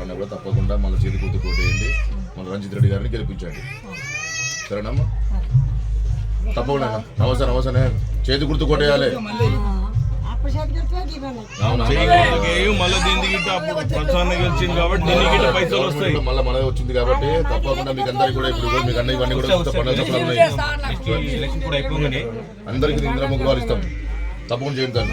రావాలన్నా కూడా తప్పకుండా మళ్ళీ చేతి గుర్తు కొట్టేయండి మన రంజిత్ రెడ్డి గారిని గెలిపించండి. సరేనమ్మా తప్పకుండా అవసరం అవసరమే చేతి గుర్తు కొట్టేయాలి. మళ్ళీ దీనికి గిట్ట అప్పుడు ప్రచారం గెలిచింది కాబట్టి దీనికి గిట్ట పైసలు వస్తాయి. మళ్ళీ మనదే వచ్చింది కాబట్టి తప్పకుండా మీకు అందరికి కూడా ఇప్పుడు కూడా మీకు అన్ని ఇవన్నీ పండుగ అందరికి ఇస్తాం తప్పకుండా చేయండి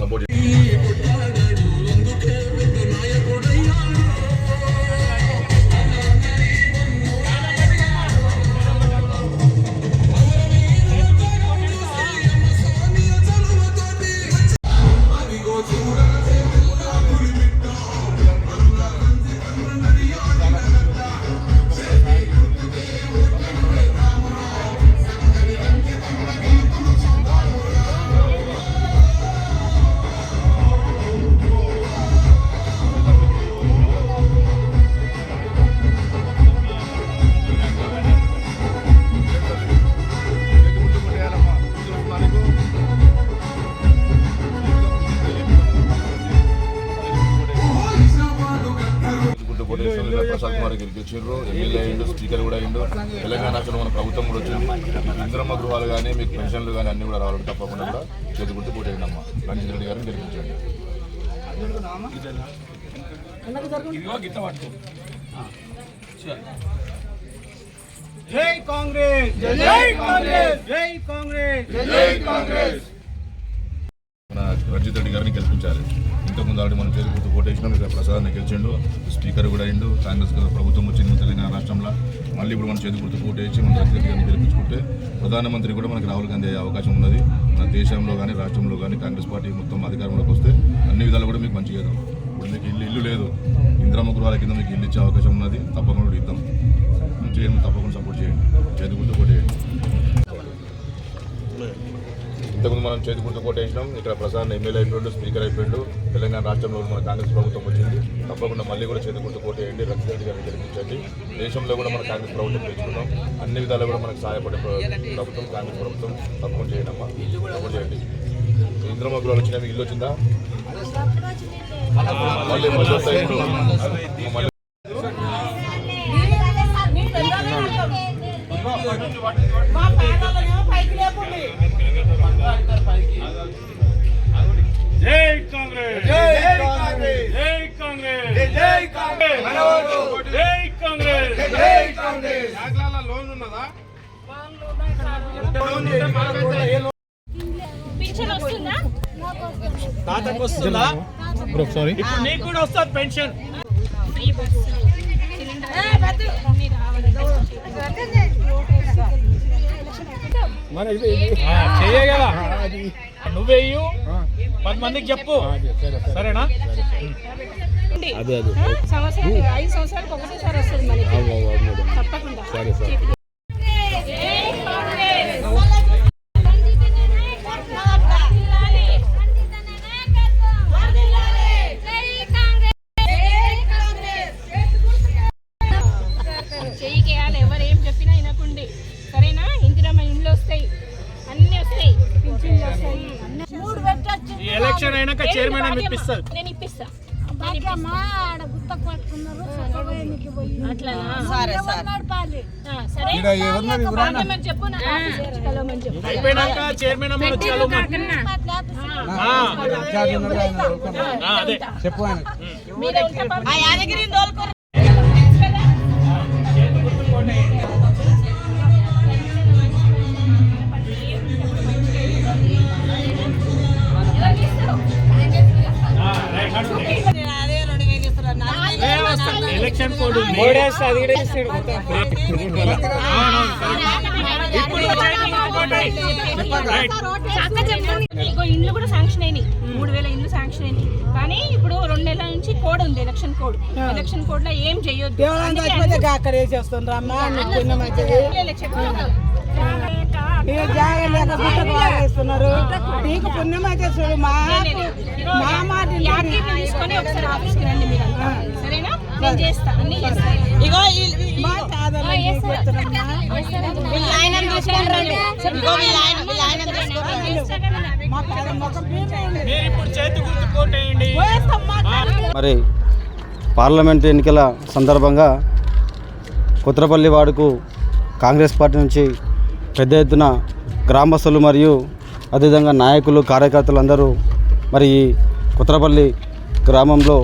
సపోర్ట్ చేయండి. ఇలా ప్రసాద్ కుమార్ గెలిపించారు ఎమ్మెల్యే అయ్యిండు స్పీకర్ కూడా అయ్యిండు తెలంగాణ రాష్ట్రంలో మన ప్రభుత్వం కూడా వచ్చింది. మీకు ఇంద్రమ్మ గృహాలు కానీ మీకు పెన్షన్లు కానీ అన్ని కూడా రావాలంటే తప్పకుండా కూడా చేతి గుర్తు కోటేయండి అమ్మ రంజిత్ రెడ్డి గారిని గెలిపించండి. జై కాంగ్రెస్ జై కాంగ్రెస్ జై కాంగ్రెస్ జై కాంగ్రెస్. మన రంజిత్ రెడ్డి గారిని గెలిపించాలి. ఇంతకుముందు ఆల్రెడీ మనం చేతి గుర్తు కోటేసినాం ఇక్కడ ప్రసాదాన్ని గెలిచిండు స్పీకర్ కూడా అయిండు కాంగ్రెస్ ప్రభుత్వం వచ్చింది తెలంగాణ రాష్ట్రంలో. మళ్ళీ ఇప్పుడు మన చేతి గుర్తు కోటేసి మన రంజిత్ గారిని గెలిపించుకుంటే ప్రధానమంత్రి కూడా మనకి రాహుల్ గాంధీ అయ్యే అవకాశం ఉన్నది. మన దేశంలో కానీ రాష్ట్రంలో కానీ కాంగ్రెస్ పార్టీ మొత్తం అధికారంలోకి వస్తే అన్ని విధాలు కూడా మీకు మంచిగా చేద్దాం. ఇప్పుడు మీకు ఇల్లు ఇల్లు లేదు. ఇంద్రమ్మ గృహాల కింద మీకు ఇల్లు ఇచ్చే అవకాశం ఉన్నది. తప్పకుండా ఇద్దాం. చేయండి తప్పకుండా సపోర్ట్ చేయండి. ఇంతకుముందు మనం చేతి గుర్తు కొట్టేసినాం ఇక్కడ ప్రసాద్ ఎమ్మెల్యే అయిపోయిండు స్పీకర్ అయిపోయిండు. తెలంగాణ రాష్ట్రంలో మన కాంగ్రెస్ ప్రభుత్వం వచ్చింది. తప్పకుండా మళ్ళీ కూడా చేతి గుర్తు కొట్టేయండి రంజిత్ రెడ్డి గారిని గెలిపించండి. దేశంలో కూడా మన కాంగ్రెస్ ప్రభుత్వం పెంచుకున్నాం అన్ని విధాలు కూడా మనకు సహాయపడే ప్రభుత్వం కాంగ్రెస్ ప్రభుత్వం తప్పకుండా చేయండి అమ్మా చేయండి. ఇంద్రమ్మ గృహాలు వచ్చినా ఇల్లు వచ్చిందా? మళ్ళీ మళ్ళీ మా కాంగ్రెస్. జై కాంగ్రెస్. జై కాంగ్రెస్. జై కాంగ్రెస్. జై కాంగ్రెస్. జై కాంగ్రెస్. లోన్ ఉన్నదా? పింఛన్ వస్తుందా? తాతకు వస్తుందా? ఇప్పుడు నీకు కూడా వస్తుంది పెన్షన్. Free bus. సిలిండర్ నువ్వేయు పది మందికి చెప్పు. సరేనా? ఆ, సంవత్సరానికి ఐదు సంవత్సరాలకు ఒకటేసారి వస్తుంది మనకి. తప్పకుండా. ఎలక్షన్ అయినాక చైర్మన్ ఇప్పిస్తారు నేను ఇప్పిస్తా. ఆడ గుత్తకు పట్టుకున్నారు ఇగో ఇండ్లు కూడా శాంక్షన్ అయినాయి మూడు వేల ఇండ్లు శాంక్షన్ అయినాయి. కానీ ఇప్పుడు రెండు నెలల నుంచి కోడ్ ఉంది ఎలక్షన్ కోడ్ ఎలక్షన్ కోడ్లో ఏం చేయొద్దు. అక్కడ వేసేస్తుండ్రు. మీరు జాగ్రత్త లేక గుట్టకు వాడేస్తున్నారు నీకు పుణ్యం అయితే చూడు మా మా మాట తీసుకొని ఒకసారి ఆఫీస్కి రండి మీరు సరేనా? నేను చేస్తా. అన్ని చేస్తా. ఇగో మీరు పార్లమెంట్ ఎన్నికల సందర్భంగా కొత్తపల్లి వాడుకు కాంగ్రెస్ పార్టీ నుంచి పెద్ద ఎత్తున గ్రామస్తులు మరియు అదేవిధంగా నాయకులు కార్యకర్తలు అందరూ మరి ఈ కొత్తపల్లి గ్రామంలో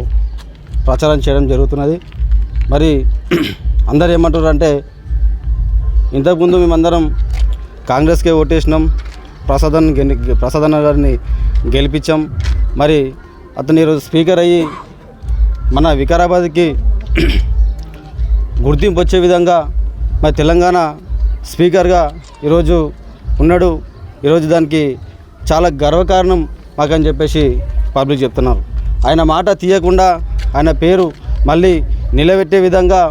ప్రచారం చేయడం జరుగుతున్నది. మరి అందరు ఏమంటారు అంటే ఇంతకుముందు మేమందరం కాంగ్రెస్కే ఓటేసినాం ప్రసాదన్ ప్రసాదన్న గారిని గెలిపించాం. మరి అతను ఈరోజు స్పీకర్ అయ్యి మన వికారాబాద్కి గుర్తింపు వచ్చే విధంగా మరి తెలంగాణ స్పీకర్గా ఈరోజు ఉన్నాడు. ఈరోజు దానికి చాలా గర్వకారణం మాకని చెప్పేసి పబ్లిక్ చెప్తున్నారు. ఆయన మాట తీయకుండా ఆయన పేరు మళ్ళీ నిలబెట్టే విధంగా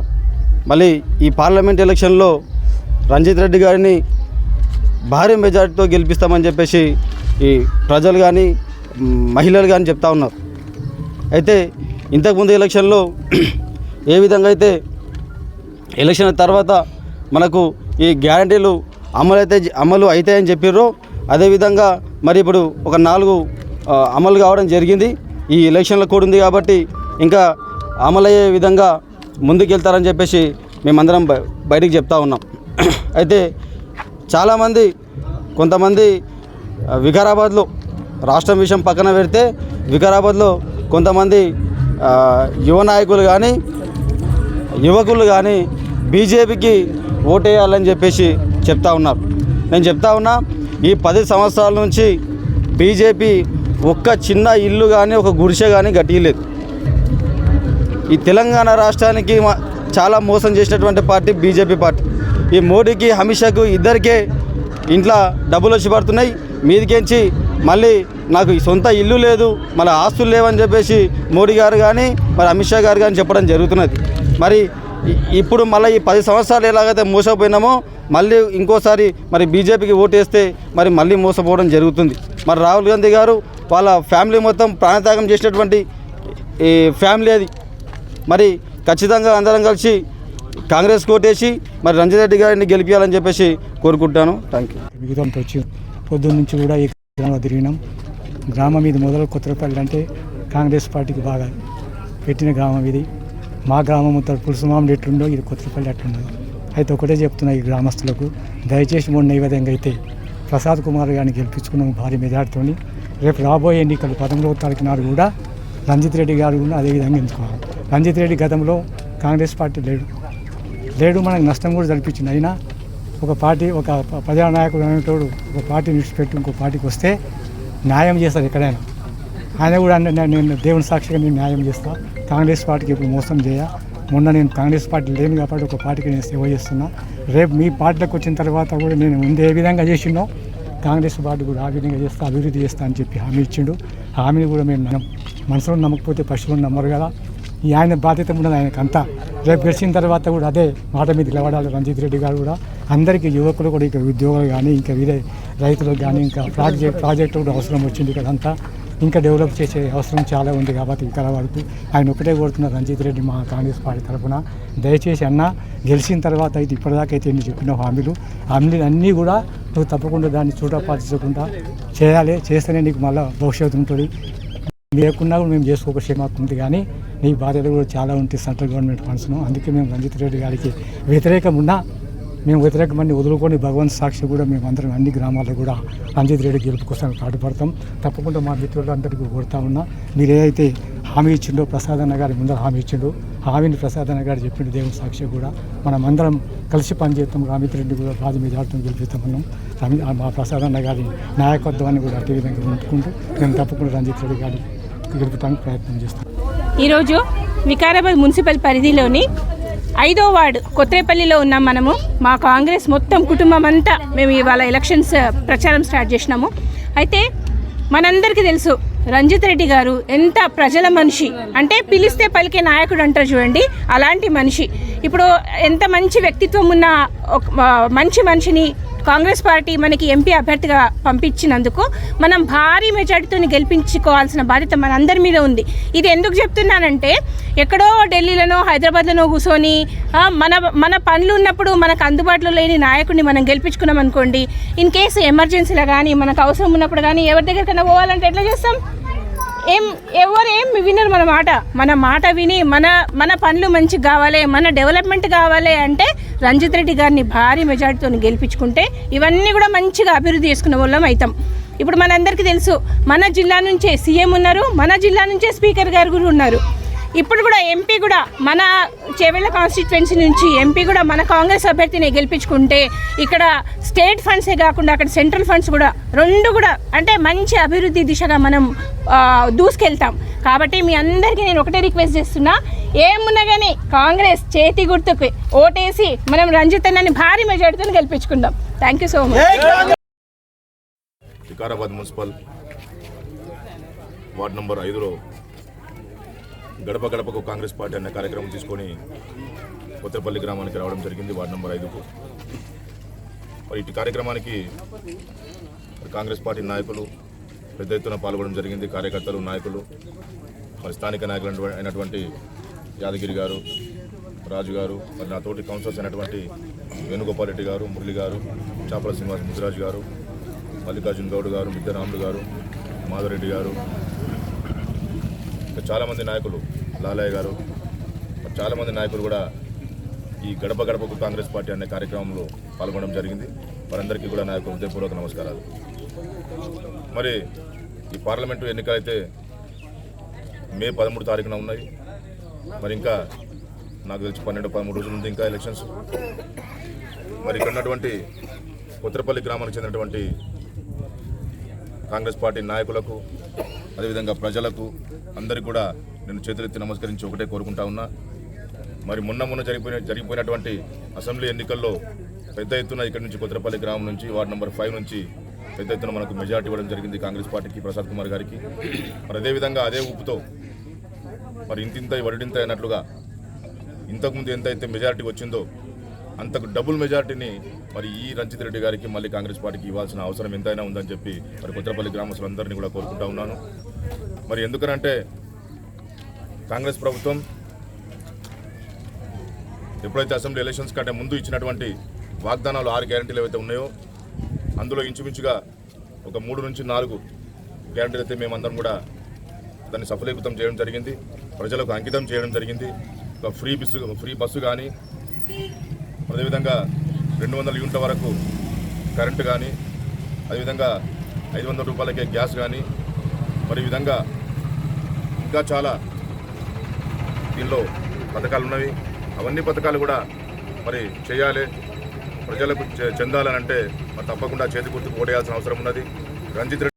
మళ్ళీ ఈ పార్లమెంట్ ఎలక్షన్లో రంజిత్ రెడ్డి గారిని భారీ మెజార్టీతో గెలిపిస్తామని చెప్పేసి ఈ ప్రజలు కానీ మహిళలు కానీ చెప్తా ఉన్నారు. అయితే ఇంతకుముందు ఎలక్షన్లో ఏ విధంగా అయితే ఎలక్షన్ తర్వాత మనకు ఈ గ్యారంటీలు అమలు అయితే అమలు అవుతాయని చెప్పారు అదేవిధంగా మరి ఇప్పుడు ఒక నాలుగు అమలు కావడం జరిగింది. ఈ ఎలక్షన్లో కూడా ఉంది కాబట్టి ఇంకా అమలయ్యే విధంగా ముందుకెళ్తారని చెప్పేసి మేమందరం బయటికి చెప్తా ఉన్నాం. అయితే చాలామంది కొంతమంది వికారాబాద్లో రాష్ట్రం విషయం పక్కన పెడితే వికారాబాద్లో కొంతమంది యువ నాయకులు కానీ యువకులు కానీ బీజేపీకి ఓటేయాలని చెప్పేసి చెప్తా ఉన్నారు. నేను చెప్తా ఉన్నా ఈ పది సంవత్సరాల నుంచి బీజేపీ ఒక్క చిన్న ఇల్లు కానీ ఒక గుడిసె కానీ గట్టియలేదు ఈ తెలంగాణ రాష్ట్రానికి మా- చాలా మోసం చేసినటువంటి పార్టీ బీజేపీ పార్టీ. ఈ మోడీకి అమిత్ షాకు ఇద్దరికే ఇంట్లో డబ్బులు వచ్చి పడుతున్నాయి. మీదికించి మళ్ళీ నాకు ఈ సొంత ఇల్లు లేదు మళ్ళీ ఆస్తులు లేవని చెప్పేసి మోడీ గారు కానీ మరి అమిత్ షా గారు కానీ చెప్పడం జరుగుతున్నది. మరి ఇప్పుడు మళ్ళీ ఈ పది సంవత్సరాలు ఎలాగైతే మోసపోయినామో మళ్ళీ ఇంకోసారి మరి బీజేపీకి ఓటేస్తే మరి మళ్ళీ మోసపోవడం జరుగుతుంది. మరి రాహుల్ గాంధీ గారు వాళ్ళ ఫ్యామిలీ మొత్తం ప్రాణత్యాగం చేసినటువంటి ఈ ఫ్యామిలీ అది. మరి ఖచ్చితంగా అందరం కలిసి కాంగ్రెస్ కోటేసి మరి రంజిత్ రెడ్డి గారిని గెలిపించాలని చెప్పేసి కోరుకుంటాను. థ్యాంక్ యూ విధంతో వచ్చి పొద్దున్న నుంచి కూడా ఈ గ్రామంలో తిరిగినాం. గ్రామం ఇది మొదలు కొత్తపల్లి అంటే కాంగ్రెస్ పార్టీకి బాగా పెట్టిన గ్రామం ఇది. మా గ్రామం తరపు పులుసుమామిడి ఎట్లుండో ఇది కొత్తపల్లి అట్లుండదు అయితే ఒకటే చెప్తున్నా ఈ గ్రామస్తులకు దయచేసి మొన్న ఈ విధంగా అయితే ప్రసాద్ కుమార్ గారిని గెలిపించుకున్నాం భారీ మెజార్టీతోని. రేపు రాబోయే ఎన్నికలు పదమూడవ తారీఖు నాడు కూడా రంజిత్ రెడ్డి గారు కూడా అదేవిధంగా ఎంచుకోవాలి రంజిత్ రెడ్డి గతంలో కాంగ్రెస్ పార్టీ లేడు. లేడు మనకు నష్టం కూడా జరిపించింది. అయినా ఒక పార్టీ ఒక ప్రజానాయకుడు అనేటోడు ఒక పార్టీ విడిచిపెట్టి ఇంకో పార్టీకి వస్తే న్యాయం చేస్తారు ఎక్కడైనా. ఆయన కూడా నేను నేను దేవుని సాక్షిగా నేను న్యాయం చేస్తా. కాంగ్రెస్ పార్టీకి ఇప్పుడు మోసం చేయ. మొన్న నేను కాంగ్రెస్ పార్టీ లేను కాబట్టి ఒక పార్టీకి నేను సేవ చేస్తున్నా. రేపు మీ పార్టీలోకి వచ్చిన తర్వాత కూడా నేను ముందు ఏ విధంగా చేసిండో కాంగ్రెస్ పార్టీ కూడా ఆ విధంగా చేస్తా అభివృద్ధి చేస్తా అని చెప్పి హామీ ఇచ్చిండు. హామీని కూడా మేము మనసులో నమ్మకపోతే పశువులు నమ్మరు కదా. ఆయన బాధ్యత ఉన్నది ఆయనకంతా. రేపు గెలిచిన తర్వాత కూడా అదే మాట మీద నిలబడాలి రంజిత్ రెడ్డి గారు కూడా. అందరికీ యువకులు కూడా ఇంకా ఉద్యోగాలు కానీ ఇంకా వేరే రైతులకు కానీ ఇంకా ప్రాజెక్ట్ ప్రాజెక్టు కూడా అవసరం వచ్చింది ఇక్కడ అంతా ఇంకా డెవలప్ చేసే అవసరం చాలా ఉంది కాబట్టి ఇక్కడ వరకు ఆయన ఒకటే కోరుతున్నారు రంజిత్ రెడ్డి మా కాంగ్రెస్ పార్టీ తరఫున. దయచేసి అన్న గెలిచిన తర్వాత అయితే ఇప్పటిదాకా అయితే నేను చెప్పిన హామీలు. హామీలు అన్నీ కూడా నువ్వు తప్పకుండా దాన్ని చూడపాటించకుండా చేయాలి. చేస్తేనే నీకు మళ్ళీ భవిష్యత్తు ఉంటుంది. లేకున్నా కూడా మేము చేసుకోక క్షేమాకు ఉంది కానీ నీ బాధ్యత కూడా చాలా ఉంటుంది సెంట్రల్ గవర్నమెంట్ ఫండ్స్ను అందుకే మేము రంజిత్ రెడ్డి గారికి వ్యతిరేకం ఉన్నా మేము వ్యతిరేకమని వదులుకొని భగవంత్ సాక్షి కూడా మేము అందరం అన్ని గ్రామాల్లో కూడా రంజిత్ రెడ్డి గెలుపు కోసం పాటుపడతాం. తప్పకుండా మా మిత్రులందరికీ కోరుతా ఉన్నా మీరు ఏదైతే హామీ ఇచ్చిండో ప్రసాదన్న గారి ముందర హామీ ఇచ్చిండో హామీని ప్రసాదన్న గారు చెప్పిండు దేవుని సాక్షి కూడా మనం అందరం కలిసి పనిచేస్తాం రామిత్ రెడ్డి కూడా బాధ మీద ఆడటం గెలిపిస్తామన్నాం మా మా ప్రసాదన్న గారి నాయకత్వాన్ని కూడా అదే విధంగా ఉంచుకుంటూ మేము తప్పకుండా రంజిత్ రెడ్డి గారి గెలుపుతానికి ప్రయత్నం చేస్తాం. ఈరోజు వికారాబాద్ మున్సిపల్ పరిధిలోని ఐదో వార్డు కొత్తపల్లిలో ఉన్నాం మనము. మా కాంగ్రెస్ మొత్తం కుటుంబం అంతా మేము ఇవాళ ఎలక్షన్స్ uh, ప్రచారం స్టార్ట్ చేసినాము. అయితే మనందరికీ తెలుసు రంజిత్ రెడ్డి గారు ఎంత ప్రజల మనిషి. అంటే పిలిస్తే పలికే నాయకుడు అంటారు చూడండి అలాంటి మనిషి. ఇప్పుడు ఎంత మంచి వ్యక్తిత్వం ఉన్న ఒక మంచి మనిషిని కాంగ్రెస్ పార్టీ మనకి ఎంపీ అభ్యర్థిగా పంపించినందుకు మనం భారీ మెజార్టీతో గెలిపించుకోవాల్సిన బాధ్యత మన అందరి మీద ఉంది. ఇది ఎందుకు చెప్తున్నానంటే ఎక్కడో ఢిల్లీలోనో హైదరాబాద్లోనో కూర్చొని మన మన పనులు ఉన్నప్పుడు మనకు అందుబాటులో లేని నాయకుడిని మనం గెలిపించుకున్నాం అనుకోండి ఇన్ కేసు ఎమర్జెన్సీలో కానీ మనకు అవసరం ఉన్నప్పుడు కానీ ఎవరి దగ్గరికైనా పోవాలంటే ఎట్లా చేస్తాం? ఏం ఎవరు ఏం వినరు మన మాట. మన మాట విని మన మన పనులు మంచిగా కావాలి మన డెవలప్మెంట్ కావాలి అంటే రంజిత్ రెడ్డి గారిని భారీ మెజార్టీతో గెలిపించుకుంటే ఇవన్నీ కూడా మంచిగా అభివృద్ధి చేసుకునే వాళ్ళం అవుతాం ఇప్పుడు మనందరికీ తెలుసు మన జిల్లా నుంచే సీఎం ఉన్నారు మన జిల్లా నుంచే స్పీకర్ గారు కూడా ఉన్నారు. ఇప్పుడు కూడా ఎంపీ కూడా మన చేవెళ్ళ కాన్స్టిట్యువెన్సీ నుంచి ఎంపీ కూడా మన కాంగ్రెస్ అభ్యర్థిని గెలిపించుకుంటే ఇక్కడ స్టేట్ ఫండ్సే కాకుండా అక్కడ సెంట్రల్ ఫండ్స్ కూడా రెండు కూడా అంటే మంచి అభివృద్ధి దిశగా మనం దూసుకెళ్తాం. కాబట్టి మీ అందరికీ నేను ఒకటే రిక్వెస్ట్ చేస్తున్నా ఏమున్నా కానీ కాంగ్రెస్ చేతి గుర్తుకు ఓటేసి మనం రంజిత్ అన్నని భారీ మెజార్టీతో గెలిపించుకుందాం. Thank you so much Vikarabad municipal ward number ఐదులో గడప గడపకు కాంగ్రెస్ పార్టీ అనే కార్యక్రమం తీసుకొని కొత్తపల్లి గ్రామానికి రావడం జరిగింది వార్డు నెంబర్ ఐదుకు. మరి ఇటు కార్యక్రమానికి కాంగ్రెస్ పార్టీ నాయకులు పెద్ద ఎత్తున పాల్గొనడం జరిగింది కార్యకర్తలు నాయకులు మరి స్థానిక నాయకులు అయినటువంటి యాదగిరి గారు రాజు గారు మరి నా తోటి కౌన్సిలర్స్ అయినటువంటి వేణుగోపాల్ రెడ్డి గారు మురళి గారు చాపల శ్రీనివాస్ ముదిరాజు గారు మల్లికార్జున గౌడ్ గారు మిద్దరాములు గారు మాధవరెడ్డి గారు చాలామంది నాయకులు లాలయ్య గారు చాలామంది నాయకులు కూడా ఈ గడప గడపకు కాంగ్రెస్ పార్టీ అనే కార్యక్రమంలో పాల్గొనడం జరిగింది. వారందరికీ కూడా నా యొక్క హృదయపూర్వక నమస్కారాలు. మరి ఈ పార్లమెంటు ఎన్నికలైతే మే పదమూడు తారీఖున ఉన్నాయి. మరి ఇంకా నాకు తెలిసి పన్నెండు పదమూడు రోజులు ఉంది ఇంకా ఎలక్షన్స్. మరి ఇక్కడ ఉన్నటువంటి కొత్తపల్లి గ్రామానికి చెందినటువంటి కాంగ్రెస్ పార్టీ నాయకులకు అదేవిధంగా ప్రజలకు అందరికీ కూడా నేను చేతులెత్తి నమస్కరించి ఒకటే కోరుకుంటా ఉన్నా. మరి మొన్న మొన్న జరిగిపోయిన జరిగిపోయినటువంటి అసెంబ్లీ ఎన్నికల్లో పెద్ద ఎత్తున ఇక్కడి నుంచి కొత్తపల్లి గ్రామం నుంచి వార్డు నెంబర్ ఫైవ్ నుంచి పెద్ద ఎత్తున మనకు మెజార్టీ ఇవ్వడం జరిగింది కాంగ్రెస్ పార్టీకి ప్రసాద్ కుమార్ గారికి. మరి అదేవిధంగా అదే ఊపుతో మరి ఇంతింత వడిడింత అయినట్లుగా ఇంతకుముందు ఎంతైతే మెజారిటీ వచ్చిందో అంతకు డబుల్ మెజారిటీని మరి ఈ రంజిత్ రెడ్డి గారికి మళ్ళీ కాంగ్రెస్ పార్టీకి ఇవ్వాల్సిన అవసరం ఎంతైనా ఉందని చెప్పి మరి కొత్తపల్లి గ్రామస్తులందరినీ కూడా కోరుకుంటా ఉన్నాను. మరి ఎందుకనంటే కాంగ్రెస్ ప్రభుత్వం ఎప్పుడైతే అసెంబ్లీ ఎలక్షన్స్ కంటే ముందు ఇచ్చినటువంటి వాగ్దానాలు ఆరు గ్యారంటీలు ఏవైతే ఉన్నాయో అందులో ఇంచుమించుగా ఒక మూడు నుంచి నాలుగు గ్యారంటీలు అయితే మేమందరం కూడా దాన్ని సఫలీకృతం చేయడం జరిగింది. ప్రజలకు అంకితం చేయడం జరిగింది. ఒక ఫ్రీ బస్సు ఫ్రీ బస్సు కానీ అదేవిధంగా రెండు వందల యూనిట్ల వరకు కరెంటు కానీ అదేవిధంగా ఐదు వందల రూపాయలకే గ్యాస్ కానీ మరి ఈ విధంగా ఇంకా చాలా దీనిలో పథకాలు ఉన్నవి అవన్నీ పథకాలు కూడా మరి చేయాలి. ప్రజలకు చె- చెందాలని అంటే మరి తప్పకుండా చేతి గుర్తుకు ఓటేయాల్సిన అవసరం ఉన్నది. రంజిత్